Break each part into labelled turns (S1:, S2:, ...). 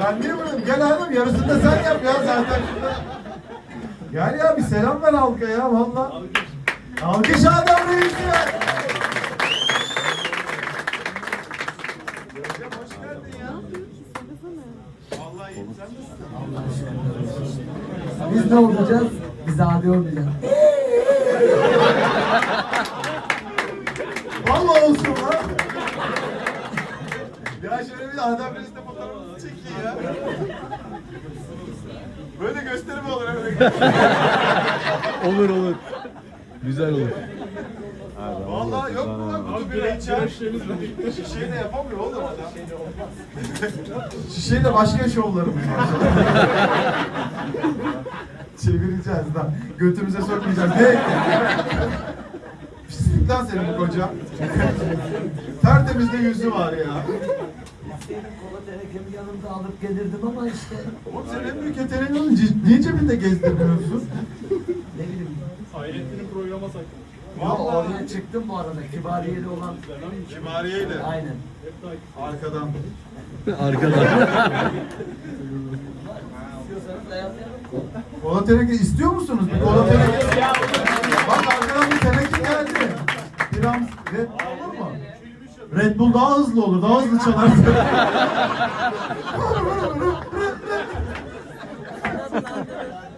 S1: ben niye buradayım? Gel hanım yarısını da sen yap ya zaten şurada. Gel ya bir selam ver halka ya valla. Alkış Adem Reis'e.
S2: Biz ne olacağız? Biz adi olmayacağız.
S1: Böyle gösteri mi olur öyle?
S3: Olur olur. Güzel olur.
S1: Vallahi yok mu lan kutu bir reçel? Şişeyi de yapamıyor oğlum adam. Şişeyi de başka şovlarımız var. Çevireceğiz lan. Götümüze sokmayacağız. Ne? Pislik lan senin bu koca. Tertemiz de yüzü var ya.
S2: İsteydim kola tenekemi yanımda alıp gelirdim ama işte
S1: Oğlum sen en büyük yeteneğin olunca niye cebinde gezdirmiyorsun?
S2: ne bileyim.
S4: Hayrettin'in programa sakın.
S2: Ya oraya çıktım bu arada kibariyeli olan.
S1: Kibariyeyle.
S2: Aynen.
S1: Arkadan.
S3: Arkadan.
S2: İstiyorsanız ayarlayalım.
S1: Kola teneke istiyor musunuz? Bir kola teneke. Bak arkadan bir teneke geldi. Biraz mu? Red Bull daha hızlı olur, daha hızlı çalar.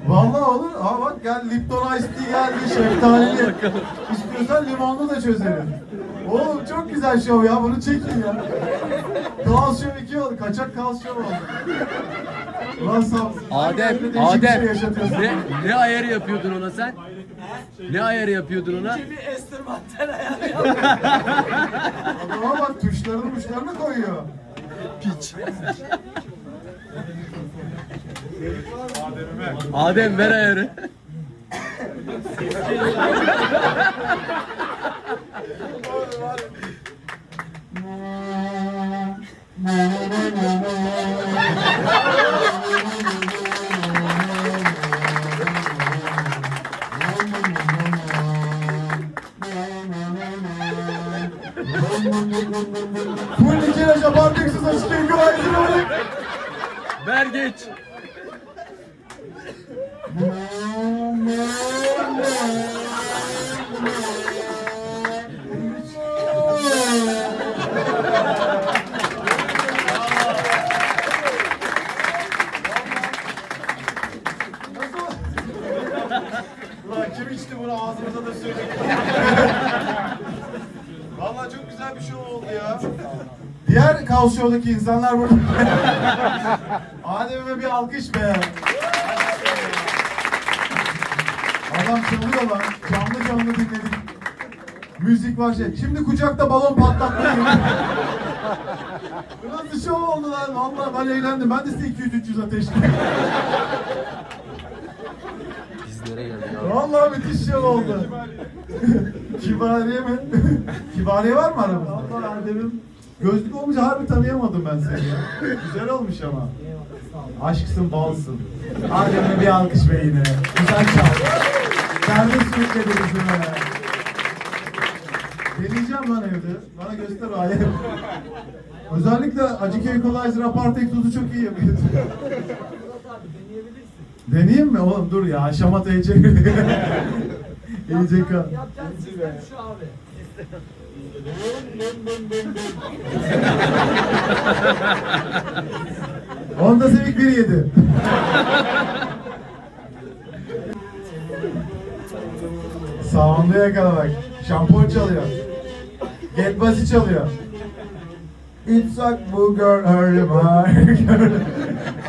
S1: Vallahi olur. Aa bak gel Lipton Ice Tea geldi, şeftalili. İstiyorsan limonlu da çözelim. Oğlum çok güzel şov ya, bunu çekin ya. Kaos Show 2 oldu, kaçak Kaos Show oldu. Ulan
S3: Adem,
S1: şey
S3: Adem.
S1: yaşatıyorsun.
S3: Ne, ne ayarı yapıyordun ona sen? Ne ayarı yapıyordun ona?
S2: Bir enstrümantal ayarlayalım.
S1: Adama bak tuşlarını tuşlarını koyuyor.
S3: Piç. Adem ver ayarı.
S1: İki yaşa bardaksız açık equalizer'ı var.
S3: Ver geç.
S1: Ulan kim içti bunu ağzımıza da sürdük. Vallahi çok güzel bir show oldu ya. Diğer Kaos Show'daki insanlar burada. Adem'e bir alkış be. Adam çalıyor lan. Canlı canlı dinledik. Müzik var şey. Şimdi kucakta balon patlatmayı. Bu nasıl show oldu lan? Vallahi ben eğlendim. Ben de size 200-300 ateşledim.
S3: Bizlere geldi ya.
S1: Vallahi müthiş şey oldu. Kibariye mi? Kibariye var mı aramızda? Vallahi Erdem'im gözlük olunca harbi tanıyamadım ben seni ya. Güzel olmuş ama. Aşksın, balsın. Erdem'e bir alkış be yine. Güzel çal. Serbest sürükledi bizi be. Deneyeceğim lan evde. Bana göster ayet. Özellikle Acıköy Equalizer Apartek tuzu çok iyi yapıyor. Deneyeyim mi? Oğlum dur ya şamatayı çevir. İyice kal.
S2: Yapacağın sistem şu abi.
S1: Honda Civic 1.7. Sound'u yakalamak. Şampon çalıyor. Get Bass'i çalıyor. It's like girl her.